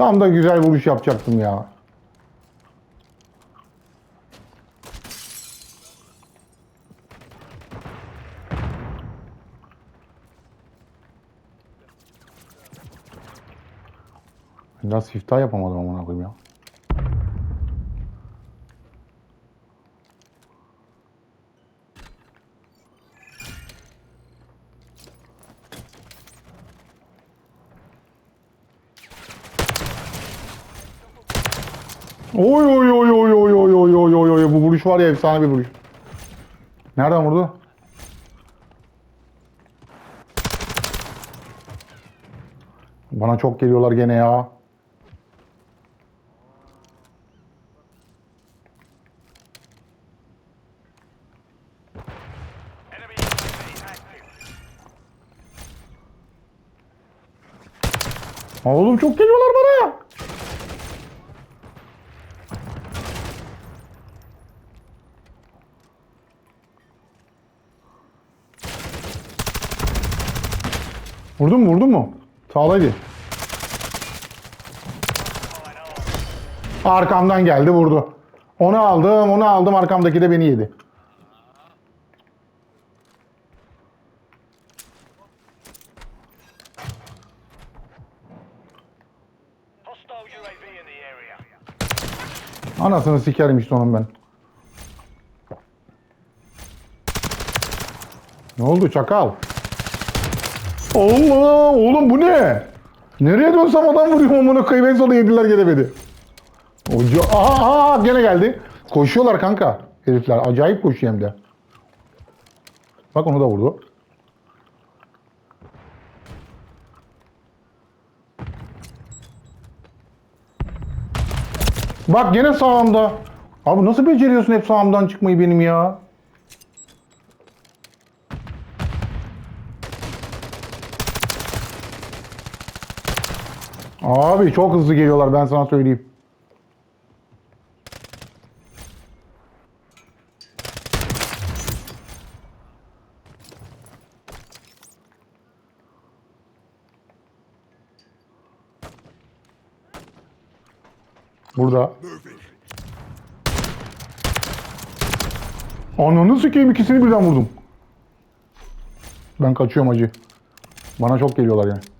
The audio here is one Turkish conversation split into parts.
Tam da güzel vuruş yapacaktım ya. Biraz siftah yapamadım amına koyayım ya. Oy oy oy oy oy oy oy oy oy oy bu vuruş var ya efsane bir vuruş. Nereden vurdu? Bana çok geliyorlar gene ya. Oğlum çok geliyorlar bana. Vurdun mu vurdun mu? Sağlaydı. Arkamdan geldi vurdu. Onu aldım onu aldım arkamdaki de beni yedi. Anasını sikerim işte onun ben. Ne oldu çakal? Allah oğlum bu ne? Nereye dönsem adam vuruyor amına koyayım en sonunda yediler gene beni. Oca aha, aha gene geldi. Koşuyorlar kanka herifler. Acayip koşuyor hem de. Bak onu da vurdu. Bak gene sağımda. Abi nasıl beceriyorsun hep sağımdan çıkmayı benim ya? Abi çok hızlı geliyorlar ben sana söyleyeyim. Burada. Ananı sikeyim ikisini birden vurdum. Ben kaçıyorum acı. Bana çok geliyorlar yani.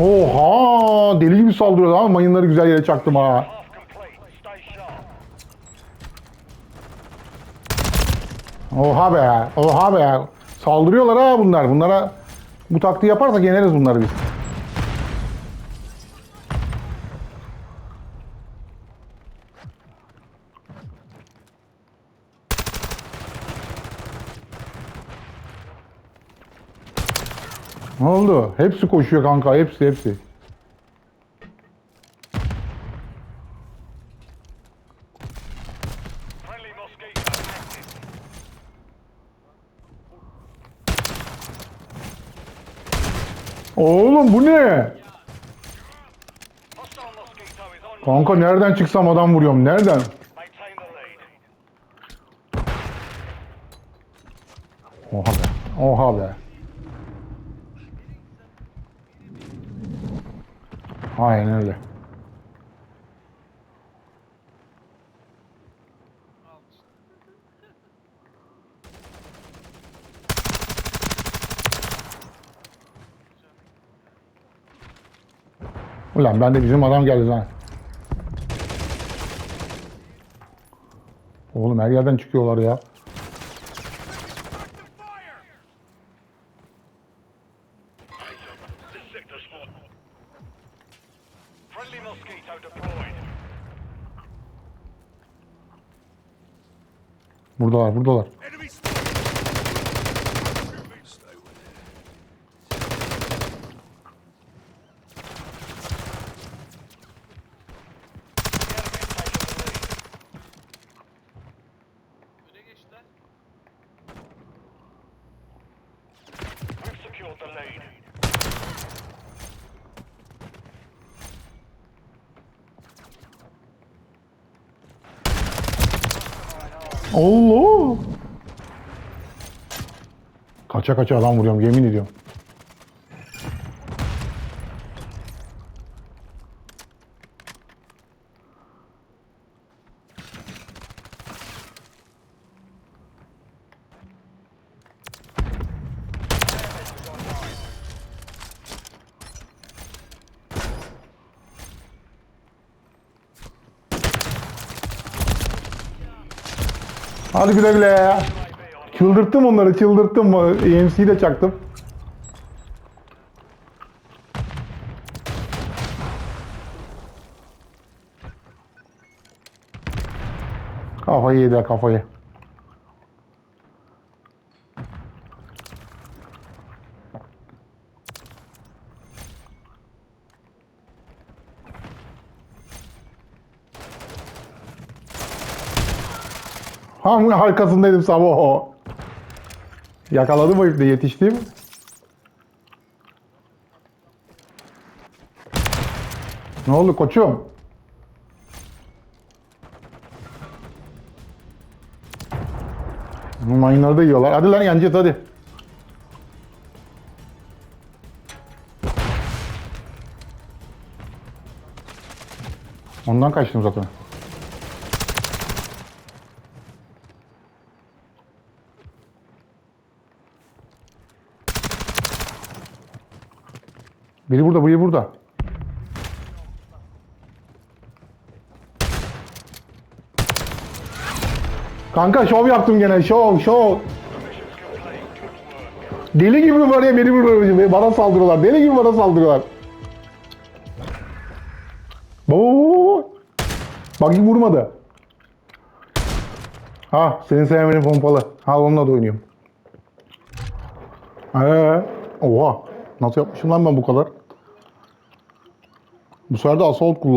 Oha! Deli gibi saldırıyorlar ama mayınları güzel yere çaktım ha. Oha be! Oha be! Saldırıyorlar ha bunlar. Bunlara bu taktiği yaparsak yeneriz bunları biz. Ne oldu? Hepsi koşuyor kanka. Hepsi hepsi. Oğlum bu ne? Kanka nereden çıksam adam vuruyorum. Nereden? Oha be. Oha be. Aynen öyle. Ulan ben de bizim adam geldi zaten. Oğlum her yerden çıkıyorlar ya. Friendly mosquito deployed. Buradalar, buradalar. Allah! Kaça kaça adam vuruyorum yemin ediyorum. Hadi güle güle. Çıldırttım onları çıldırttım. EMC'yi de çaktım. Kafayı yedi kafayı. Ham arkasındaydım sabah. Yakaladım o iple yetiştim. Ne oldu koçum? Bu mayınları da yiyorlar. Hadi lan yeneceğiz hadi. Ondan kaçtım zaten. Biri burada, biri burada. Kanka şov yaptım gene. Şov, şov. Deli gibi var ya beni vuruyor. Bana saldırıyorlar. Deli gibi bana saldırıyorlar. Baba. Bak vurmadı. Ha senin sevmenin pompalı. Ha onunla da oynuyorum. Ee, oha. Nasıl yapmışım lan ben bu kadar? Bu sefer de assault kullan.